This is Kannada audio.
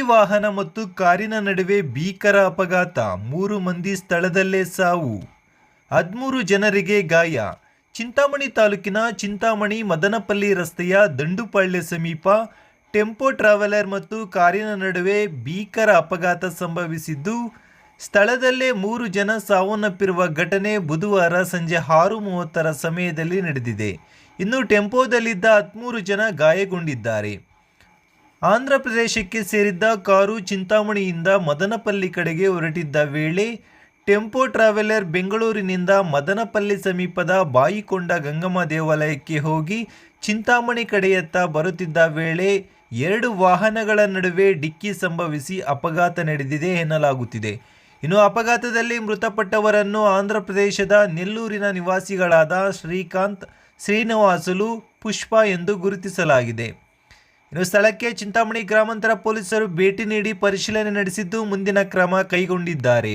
ವಾಹನ ಮತ್ತು ಕಾರಿನ ನಡುವೆ ಭೀಕರ ಅಪಘಾತ. ಮೂರು ಮಂದಿ ಸ್ಥಳದಲ್ಲೇ ಸಾವು. ಹದಿಮೂರು ಜನರಿಗೆ ಗಾಯ. ಚಿಂತಾಮಣಿ ತಾಲೂಕಿನ ಚಿಂತಾಮಣಿ ಮದನಪಲ್ಲಿ ರಸ್ತೆಯ ದಂಡುಪಾಳ್ಯ ಸಮೀಪ ಟೆಂಪೋ ಟ್ರಾವೆಲರ್ ಮತ್ತು ಕಾರಿನ ನಡುವೆ ಭೀಕರ ಅಪಘಾತ ಸಂಭವಿಸಿದ್ದು, ಸ್ಥಳದಲ್ಲೇ ಮೂರು ಜನ ಸಾವನ್ನಪ್ಪಿರುವ ಘಟನೆ ಬುಧವಾರ ಸಂಜೆ ಆರು ಮೂವತ್ತರ ಸಮಯದಲ್ಲಿ ನಡೆದಿದೆ. ಇನ್ನು ಟೆಂಪೋದಲ್ಲಿದ್ದ ಹದಿಮೂರು ಜನ ಗಾಯಗೊಂಡಿದ್ದಾರೆ. ಆಂಧ್ರ ಪ್ರದೇಶಕ್ಕೆ ಸೇರಿದ್ದ ಕಾರು ಚಿಂತಾಮಣಿಯಿಂದ ಮದನಪಲ್ಲಿ ಕಡೆಗೆ ಹೊರಟಿದ್ದ ವೇಳೆ ಟೆಂಪೋ ಟ್ರಾವೆಲರ್ ಬೆಂಗಳೂರಿನಿಂದ ಮದನಪಲ್ಲಿ ಸಮೀಪದ ಬಾಯಿಕೊಂಡ ಗಂಗಮ್ಮ ದೇವಾಲಯಕ್ಕೆ ಹೋಗಿ ಚಿಂತಾಮಣಿ ಕಡೆಯತ್ತ ಬರುತ್ತಿದ್ದ ವೇಳೆ ಎರಡು ವಾಹನಗಳ ನಡುವೆ ಡಿಕ್ಕಿ ಸಂಭವಿಸಿ ಅಪಘಾತ ನಡೆದಿದೆ ಎನ್ನಲಾಗುತ್ತಿದೆ. ಇನ್ನು ಅಪಘಾತದಲ್ಲಿ ಮೃತಪಟ್ಟವರನ್ನು ಆಂಧ್ರ ಪ್ರದೇಶದ ನೆಲ್ಲೂರಿನ ನಿವಾಸಿಗಳಾದ ಶ್ರೀಕಾಂತ್ ಶ್ರೀನಿವಾಸುಲು ಪುಷ್ಪ ಎಂದು ಗುರುತಿಸಲಾಗಿದೆ. ಇನ್ನು ಸ್ಥಳಕ್ಕೆ ಚಿಂತಾಮಣಿ ಗ್ರಾಮಾಂತರ ಪೊಲೀಸರು ಭೇಟಿ ನೀಡಿ ಪರಿಶೀಲನೆ ನಡೆಸಿದ್ದು ಮುಂದಿನ ಕ್ರಮ ಕೈಗೊಂಡಿದ್ದಾರೆ.